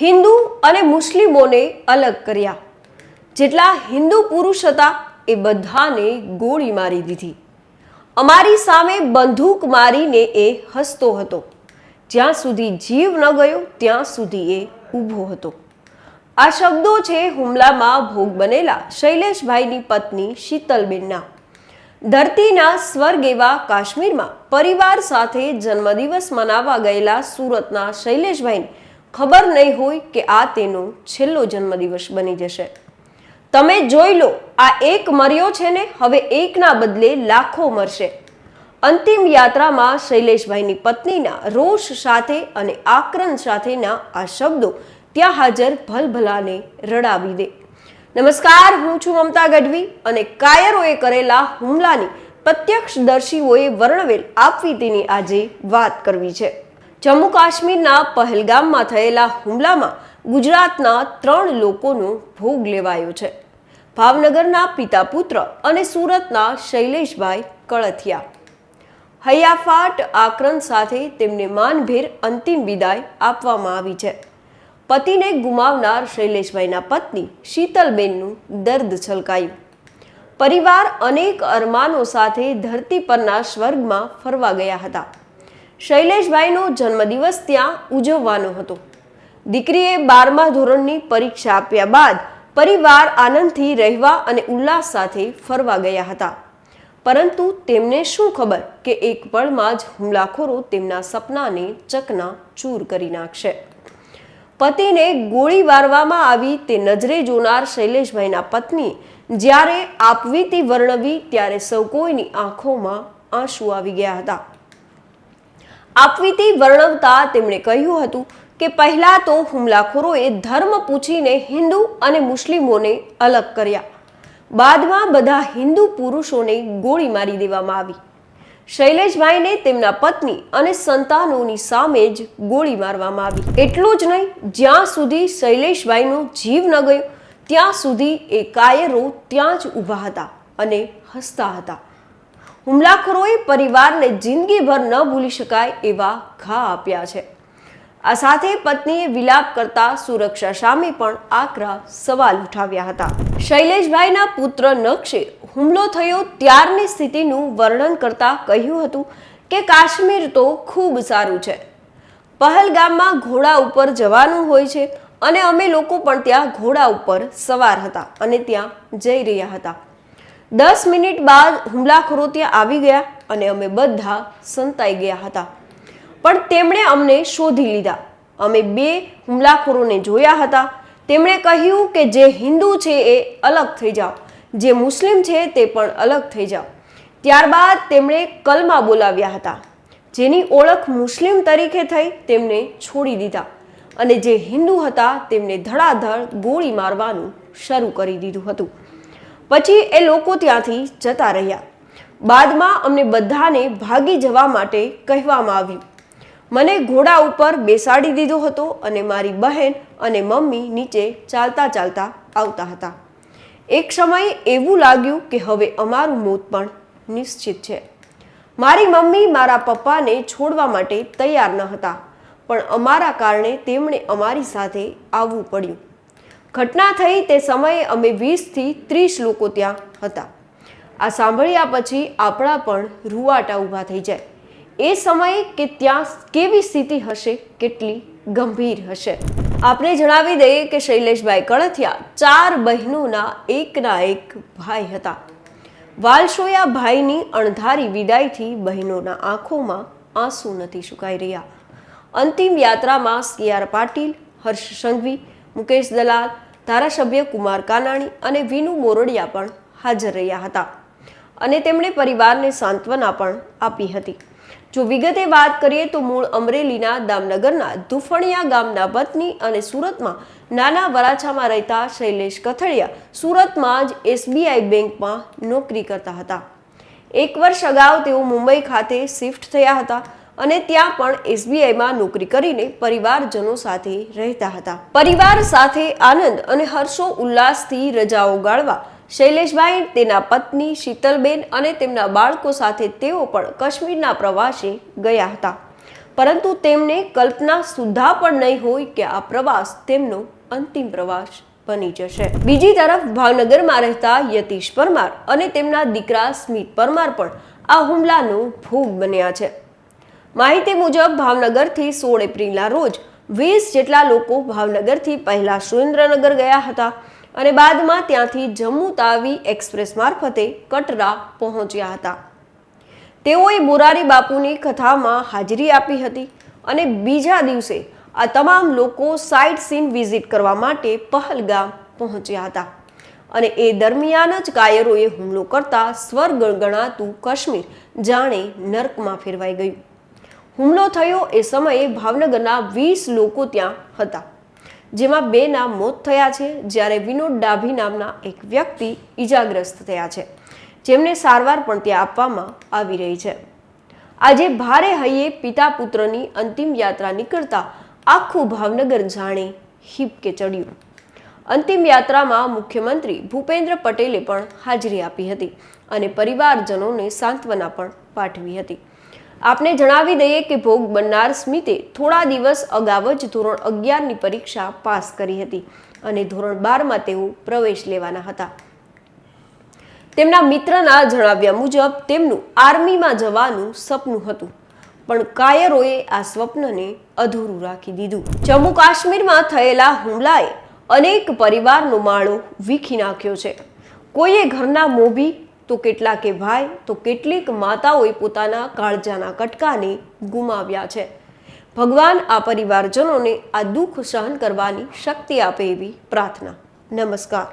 હિન્દુ અને મુસ્લિમોને અલગ કર્યા. જેટલા હિન્દુ પુરુષ હતા એ બધાને ગોળી મારી દીધી. અમારી સામે બંદૂક મારીને એ હસતો હતો. જ્યાં સુધી જીવ ન ગયો, ત્યાં સુધી એ ઊભો હતો. આ શબ્દો છે હુમલામાં ભોગ બનેલા શૈલેષભાઈની પત્ની શીતલબેનના. ધરતીના સ્વર્ગ એવા કાશ્મીરમાં પરિવાર સાથે જન્મદિવસ મનાવવા ગયેલા સુરતના શૈલેષભાઈને ખબર નહીં હોય કે આ તેનો છેલ્લો જન્મદિવસ બની જશે. તમે જોઈ લો, આ એક મર્યો છે ને, હવે એકના બદલે લાખો મરશે. અંતિમ યાત્રામાં શૈલેષભાઈની પત્નીના રોષ સાથે અને આક્રંદ સાથેના આ શબ્દો ત્યાં હાજર ભલભલાને રડાવી દે. નમસ્કાર, હું છું મમતા ગઢવી અને કાયરોએ કરેલા હુમલાની પ્રત્યક્ષદર્શીઓએ વર્ણવેલ આપવી તેની આજે વાત કરવી છે. જમ્મુ કાશ્મીરના પહેલગામમાં થયેલા હુમલામાં ગુજરાતના ત્રણ લોકોનો ભોગ લેવાયો છે. ભાવનગરના પિતા પુત્ર અને સુરતના શૈલેષભાઈ કળથિયા. હૈયાફાટ આક્રમ સાથે તેમને માનભેર અંતિમ વિદાય આપવામાં આવી છે. પતિને ગુમાવનાર શૈલેષભાઈના પત્ની શીતલબેનનું દર્દ છલકાયું. પરિવાર અનેક અરમાનો સાથે ધરતી પરના સ્વર્ગમાં ફરવા ગયા હતા. શૈલેષભાઈનો જન્મદિવસ ત્યાં ઉજવવાનો હતો. દીકરીએ બારમા ધોરણની પરીક્ષા આપ્યા બાદ પરિવાર આનંદથી રહેવા અને ઉલ્લાસ સાથે ફરવા ગયા હતા. પરંતુ તેમને શું ખબર કે એક પળમાં જ હુમલાખોરો તેમના સપનાને ચકના ચૂર કરી નાખશે. પતિને ગોળી વારવામાં આવી તે નજરે જોનાર શૈલેષભાઈના પત્ની જ્યારે આપવીતી વર્ણવી ત્યારે સૌ કોઈની આંખોમાં આંસુ આવી ગયા હતા. આપવીતી વર્ણવતા તેમણે કહ્યું હતું કે પહેલા તો હુમલાખોરોએ ધર્મ પૂછીને હિન્દુ અને મુસ્લિમોને અલગ કર્યા. બાદમાં બધા હિન્દુ પુરુષોને ગોળી મારી દેવામાં આવી. શૈલેષભાઈને તેમના પત્ની અને સંતાનોની સામે જ ગોળી મારવામાં આવી. એટલું જ નહીં, જ્યાં સુધી શૈલેષભાઈનો જીવ ન ગયો, ત્યાં સુધી એ કાયરો ત્યાં જ ઊભા હતા અને હસતા હતા. હુમલાખોરોએ પરિવારને જિંદગીભર ન ભૂલી શકાય એવા ઘા આપ્યા છે. આ સાથે પત્નીએ વિલાપ કરતા સુરક્ષા સામે પણ આકરા સવાલ ઉઠાવ્યા હતા. શૈલેષભાઈના પુત્ર નક્ષે હુમલો થયો ત્યારની સ્થિતિનું વર્ણન કરતા કહ્યું હતું કે કાશ્મીર તો ખૂબ સારું છે. પહલગામમાં ઘોડા ઉપર જવાનું હોય છે અને અમે લોકો પણ ત્યાં ઘોડા ઉપર સવાર હતા અને ત્યાં જઈ રહ્યા હતા. દસ મિનિટ બાદ હુમલાખોરો ત્યાં આવી ગયા અને અમે બધા સંતાઈ ગયા હતા. પણ તેમણે અમને શોધી લીધા. અમે બે હુમલાખોરોને જોયા હતા. તેમણે કહ્યું કે જે હિન્દુ છે એ અલગ થઈ જાઓ. જે મુસ્લિમ છે તે પણ અલગ થઈ જાઓ. ત્યારબાદ તેમણે કલમા બોલાવ્યા હતા. જેની ઓળખ મુસ્લિમ તરીકે થઈ તેમને છોડી દીધા. અને જે હિન્દુ હતા તેમને ધડાધડ ગોળી મારવાનું શરૂ કરી દીધું હતું. પછી એ લોકો ત્યાંથી જતા રહ્યા. બાદમાં અમને બધાને ભાગી જવા માટે કહેવામાં આવ્યું. મને ઘોડા ઉપર બેસાડી દીધો હતો અને મારી બહેન અને મમ્મી નીચે ચાલતા ચાલતા આવતા હતા. એક સમયે એવું લાગ્યું કે હવે અમારું મોત પણ નિશ્ચિત છે. મારી મમ્મી મારા પપ્પાને છોડવા માટે તૈયાર ન હતા, પણ અમારા કારણે તેમણે અમારી સાથે આવવું પડ્યું. ઘટના થઈ તે સમયે અમે વીસથી ત્રીસ લોકો ત્યાં હતા. આ સાંભળ્યા પછી આપણા પણ રૂવાટા ઊભા થઈ જાય. એ સમયે કે ત્યાં કેવી સ્થિતિ હશે, કેટલી ગંભીર હશે. આપણે જણાવી દઈએ કે શૈલેષભાઈ કળથિયા ચાર બહેનોના એકના એક ભાઈ હતા. વાલશોયા ભાઈની અણધારી વિદાયથી બહેનોના આંખોમાં આંસુ નથી સુકાઈ રહ્યા. અંતિમ યાત્રામાં સી આર પાટીલ, હર્ષ સંઘવી, મુકેશ દલાલ ધારાસભ્ય કુમાર કાનાણી અને વિનુ મોરડિયા પણ હાજર રહ્યા હતા અને તેમણે પરિવારને સાંત્વના પણ આપી હતી. જો વિગતે વાત કરીએ તો મૂળ અમરેલીના દામનગરના ધુફણિયા ગામના પત્ની અને સુરતમાં નાના વરાછામાં રહેતા શૈલેષ કથળિયા સુરતમાં જ એસબીઆઈ બેંકમાં નોકરી કરતા હતા. એક વર્ષ અગાઉ તેઓ મુંબઈ ખાતે શિફ્ટ થયા હતા અને ત્યાં પણ એસબીઆઈમાં નોકરી કરીને પરિવારજનો સાથે રહેતા હતા. પરિવાર સાથે આનંદ અને હર્ષો ઉલ્લાસથી રજાઓ ગાળવા શૈલેષભાઈ, તેના પત્ની શીતલબેન અને તેમના બાળકો સાથે તેઓ પણ કાશ્મીરના પ્રવાસે ગયા હતા. પરંતુ તેમને કલ્પના સુદ્ધા પણ નહીં હોય કે આ પ્રવાસ તેમનો અંતિમ પ્રવાસ બની જશે. બીજી તરફ ભાવનગરમાં રહેતા યતીશ પરમાર અને તેમના દીકરા સ્મિત પરમાર પણ આ હુમલાનો ભોગ બન્યા છે. માહિતી મુજબ ભાવનગરથી સોળ એપ્રિલના રોજ વીસ જેટલા લોકો ભાવનગરથી પહેલા સુરેન્દ્રનગર ગયા હતા અને બાદમાં ત્યાંથી જમ્મુ તાવી એક્સપ્રેસ મારફતે કટરા પહોંચ્યા હતા. તેઓએ મોરારી બાપુની કથામાં હાજરી આપી હતી અને બીજા દિવસે આ તમામ લોકો સાઇટ સીન વિઝિટ કરવા માટે પહલગામ પહોંચ્યા હતા અને એ દરમિયાન જ કાયરોએ હુમલો કરતા સ્વર્ગ ગણાતું કાશ્મીર જાણે નર્કમાં ફેરવાઈ ગયું. હુમલો થયો એ સમયે ભાવનગરના વીસ લોકો ત્યાં હતા. જેમાં બેના મોત થયા છે, જ્યારે વિનોદ ડાભી નામના એક વ્યક્તિ ઈજાગ્રસ્ત થયા છે. જેમને સારવાર પણ ત્યાં આપવામાં આવી રહી છે. આજે ભારે હૈયે પિતા પુત્રની અંતિમ યાત્રા નીકળતા આખું ભાવનગર જાણે હિપકે ચડ્યું. અંતિમ યાત્રામાં મુખ્યમંત્રી ભૂપેન્દ્ર પટેલે પણ હાજરી આપી હતી અને પરિવારજનોને સાંત્વના પણ પાઠવી હતી. આપને જણાવી દઈએ કે ભોગ બનનાર સ્મિતે થોડા દિવસ અગાઉ જ ધોરણ અગિયારની પરીક્ષા પાસ કરી હતી અને ધોરણ બારમાં તેઓ પ્રવેશ લેવાના હતા. તેમના મિત્રના જણાવ્યા મુજબ તેમનું આર્મીમાં જવાનું સપનું હતું, પણ કાયરોએ આ સ્વપ્નને અધૂરું રાખી દીધું. જમ્મુ કાશ્મીરમાં થયેલા હુમલાએ અનેક પરિવારનો માળો વીખી નાખ્યો છે. કોઈએ ઘરના મોભી તો કેટલાકે ભાઈ, તો કેટલીક માતાઓએ પોતાના કાળજાના કટકાને ગુમાવ્યા છે. ભગવાન આ પરિવારજનોને આ દુઃખ સહન કરવાની શક્તિ આપે એવી પ્રાર્થના. નમસ્કાર.